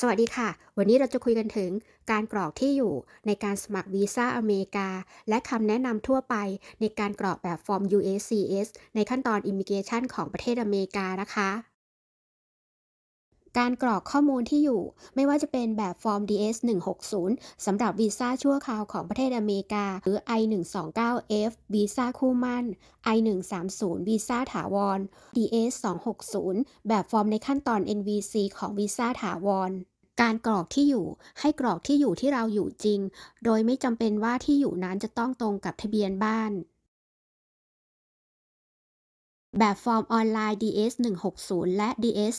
สวัสดีค่ะ วันนี้เราจะคุยกันถึงการกรอกที่อยู่ในการสมัครวีซ่าอเมริกา และคำแนะนำทั่วไปในการกรอกแบบฟอร์ม USCIS ในขั้นตอน Immigration ของประเทศอเมริกานะคะ การกรอกข้อมูลที่อยู่ ไม่ว่าจะเป็นแบบฟอร์ม DS 160สำหรับวีซ่าชั่วคราวของประเทศอเมริกา หรือ I 129F วีซ่าคู่มั่น I 130วีซ่าถาวร DS 260แบบฟอร์มในขั้นตอน NVC ของวีซ่าถาวรการกรอกที่อยู่ให้กรอกที่อยู่ที่เราอยู่จริง โดยไม่จำเป็นว่าที่อยู่นั้นจะต้องตรงกับทะเบียนบ้าน แบบฟอร์มออนไลน์ DS 160 และ DS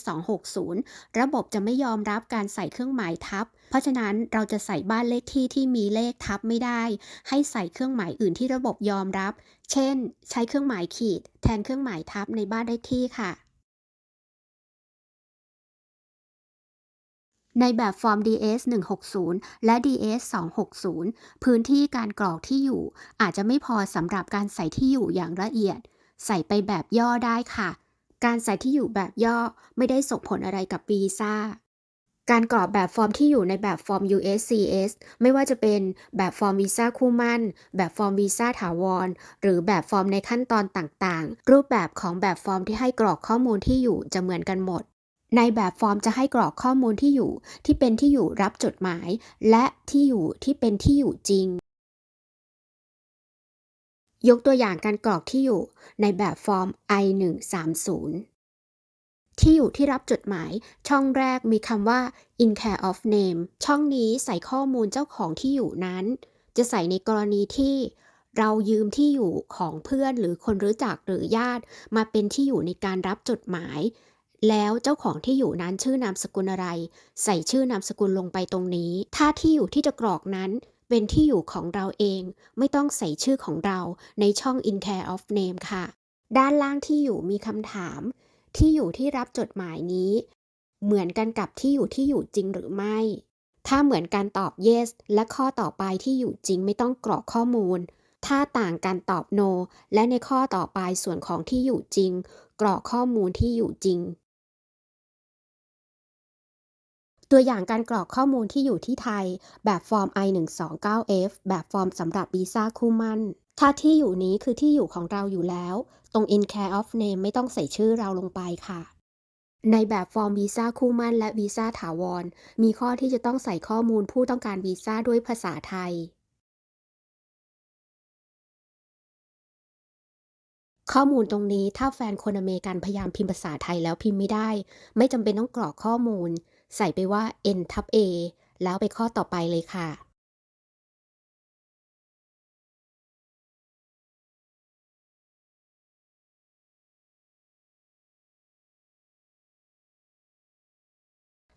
260 ระบบจะไม่ยอมรับการใส่เครื่องหมายทับ เพราะฉะนั้นเราจะใส่บ้านเลขที่ที่มีเลขทับไม่ได้ ให้ใส่เครื่องหมายอื่นที่ระบบยอมรับ เช่น ใช้เครื่องหมายขีด แทนเครื่องหมายทับในบ้านเลขที่ค่ะในแบบฟอร์ม DS 160 และ DS 260 พื้นที่การกรอกที่อยู่ อาจจะไม่พอสำหรับการใส่ที่อยู่อย่างละเอียด ใส่ไปแบบย่อได้ค่ะ การใส่ที่อยู่แบบย่อไม่ได้ส่งผลอะไรกับวีซ่าการกรอกแบบฟอร์มที่อยู่ในแบบฟอร์ม USCS ไม่ว่าจะเป็นแบบฟอร์มวีซ่าคู่มั่น แบบฟอร์มวีซ่าถาวร หรือแบบฟอร์มในขั้นตอนต่างๆ รูปแบบของแบบฟอร์มที่ให้กรอกข้อมูลที่อยู่จะเหมือนกันหมด ในแบบฟอร์มจะให้กรอกข้อมูลที่อยู่ ที่เป็นที่อยู่รับจดหมาย และที่อยู่ที่เป็นที่อยู่จริง ยกตัวอย่างการกรอกที่อยู่ในแบบฟอร์ม I 130 ที่อยู่ที่รับจดหมาย ช่องแรกมีคำว่า in care of name ช่องนี้ใส่ข้อมูลเจ้าของที่อยู่นั้น จะใส่ในกรณีที่เรายืมที่อยู่ของเพื่อนหรือคนรู้จักหรือญาติ มาเป็นที่อยู่ในการรับจดหมาย แล้วเจ้าของที่อยู่นั้นชื่อนามสกุลอะไร ใส่ชื่อนามสกุลลงไปตรงนี้ ถ้าที่อยู่ที่จะกรอกนั้น เป็นที่อยู่ของเราเอง ไม่ต้องใส่ชื่อของเราในช่อง in care of name ค่ะ ด้านล่างที่อยู่มีคำถาม ที่อยู่ที่รับจดหมายนี้ เหมือนกันกับที่อยู่ที่อยู่จริงหรือไม่ ถ้าเหมือนกันตอบ yes และข้อต่อไปที่อยู่จริงไม่ต้องกรอกข้อมูล ถ้าต่างกันตอบ no และในข้อต่อไปส่วนของที่อยู่จริง กรอกข้อมูลที่อยู่จริง ตัวอย่างการกรอกข้อมูลที่อยู่ที่ไทย แบบฟอร์ม I 129F แบบฟอร์มสำหรับวีซ่าคู่มั่น ถ้าที่อยู่นี้คือที่อยู่ของเราอยู่แล้ว ตรง in care of name ไม่ต้องใส่ชื่อเราลงไปค่ะ ในแบบฟอร์มวีซ่าคู่มั่นและวีซ่าถาวร มีข้อที่จะต้องใส่ข้อมูลผู้ต้องการวีซ่าด้วยภาษาไทย ข้อมูลตรงนี้ถ้าแฟนคนอเมริกันพยายามพิมพ์ภาษาไทยแล้วพิมพ์ไม่ได้ ไม่จำเป็นต้องกรอกข้อมูล ใส่ไปว่า n ทับ a แล้วไปข้อต่อไปเลยค่ะ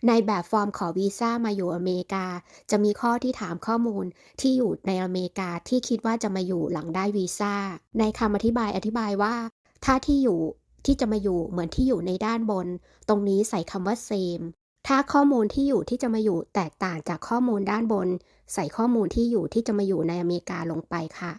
ในแบบฟอร์มขอวีซ่ามาอยู่อเมริกา จะมีข้อที่ถามข้อมูลที่อยู่ในอเมริกาที่คิดว่าจะมาอยู่หลังได้วีซ่า ในคำอธิบายอธิบายว่า ถ้าที่อยู่ที่จะมาอยู่เหมือนที่อยู่ในด้านบน ตรงนี้ใส่คำว่า same ถ้าข้อมูลที่อยู่ที่จะมาอยู่แตกต่างจากข้อมูลด้านบน ใส่ข้อมูลที่อยู่ที่จะมาอยู่ในอเมริกาลงไปค่ะ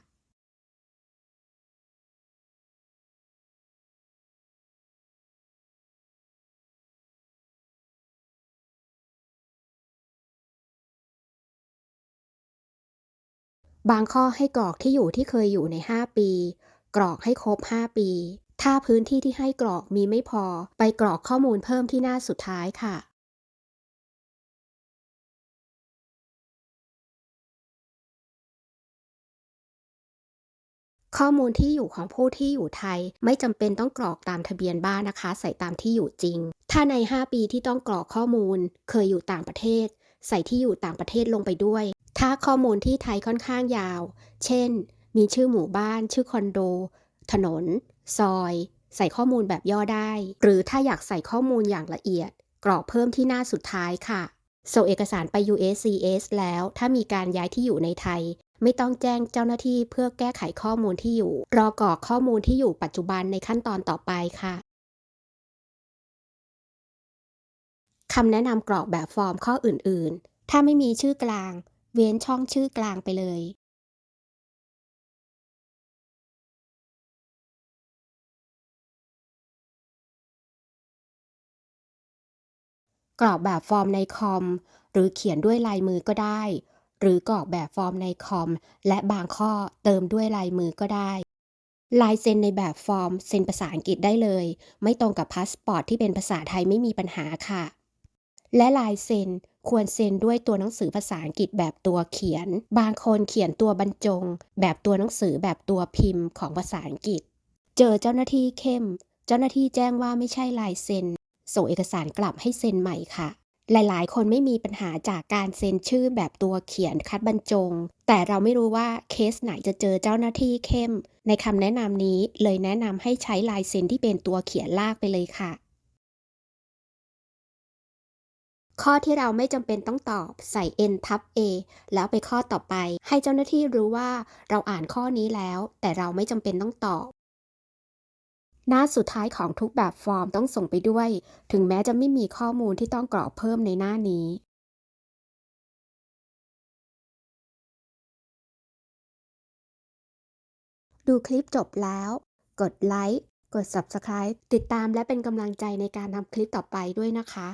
บางข้อให้กรอกที่อยู่ที่เคยอยู่ใน 5 ปี กรอกให้ครบ 5 ปี ถ้าพื้นที่ที่ให้กรอกมีไม่พอ ไปกรอกข้อมูลเพิ่มที่หน้าสุดท้ายค่ะ ข้อมูลที่อยู่ของผู้ที่อยู่ไทย ไม่จำเป็นต้องกรอกตามทะเบียนบ้านนะคะ ใส่ตามที่อยู่จริง ถ้าใน 5 ปีที่ต้องกรอกข้อมูล เคยอยู่ต่างประเทศ ใส่ที่อยู่ต่างประเทศลงไปด้วย ถ้าข้อมูลที่ไทยค่อนข้างยาว เช่น มีชื่อหมู่บ้าน ชื่อคอนโด ถนน ซอย ใส่ข้อมูลแบบย่อได้ หรือถ้าอยากใส่ข้อมูลอย่างละเอียด กรอกเพิ่มที่หน้าสุดท้ายค่ะส่งเอกสารไป USCIS แล้ว ถ้ามีการย้ายที่อยู่ในไทย ไม่ต้องแจ้งเจ้าหน้าที่เพื่อแก้ไขข้อมูลที่อยู่ รอกรอกข้อมูลที่อยู่ปัจจุบันในขั้นตอนต่อไปค่ะคำแนะนำกรอกแบบฟอร์มข้ออื่น ๆ ถ้าไม่มีชื่อกลาง เว้นช่องชื่อกลางไปเลยกกรอกแบบฟอร์มในคอม หรือเขียนด้วยลายมือก็ได้ หรือกรอกแบบฟอร์มในคอม และบางข้อเติมด้วยลายมือก็ได้ ลายเซ็นในแบบฟอร์มเซ็นภาษาอังกฤษได้เลย ไม่ตรงกับพาสปอร์ตที่เป็นภาษาไทยไม่มีปัญหาค่ะ และลายเซ็นควรเซ็นด้วยตัวหนังสือภาษาอังกฤษแบบตัวเขียน บางคนเขียนตัวบรรจง แบบตัวหนังสือแบบตัวพิมพ์ของภาษาอังกฤษ เจอเจ้าหน้าที่เข้ม เจ้าหน้าที่แจ้งว่าไม่ใช่ลายเซ็นส่งเอกสารกลับให้เซ็นใหม่ค่ะ หลาย ๆ คนไม่มีปัญหาจากการเซ็นชื่อแบบตัวเขียนคัดบรรจง แต่เราไม่รู้ว่าเคสไหนจะเจอเจ้าหน้าที่เข้ม ในคำแนะนำนี้เลยแนะนำให้ใช้ลายเซ็นที่เป็นตัวเขียนลากไปเลยค่ะ ข้อที่เราไม่จำเป็นต้องตอบใส่ n ทับ a แล้วไปข้อต่อไป ให้เจ้าหน้าที่รู้ว่าเราอ่านข้อนี้แล้ว แต่เราไม่จำเป็นต้องตอบ หน้าสุดท้ายของทุกแบบฟอร์มต้องส่งไปด้วย ถึงแม้จะไม่มีข้อมูลที่ต้องกรอกเพิ่มในหน้านี้ดูคลิปจบแล้ว กดไลค์ กด Subscribe ติดตามและเป็นกำลังใจในการทำคลิปต่อไปด้วยนะคะ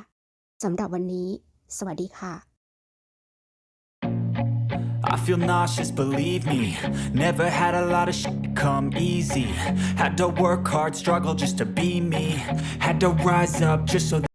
สำหรับวันนี้ สวัสดีค่ะ I feel nauseous, believe me. Never had a lot of shit come easy. Had to work hard, struggle just to be me. Had to rise up just so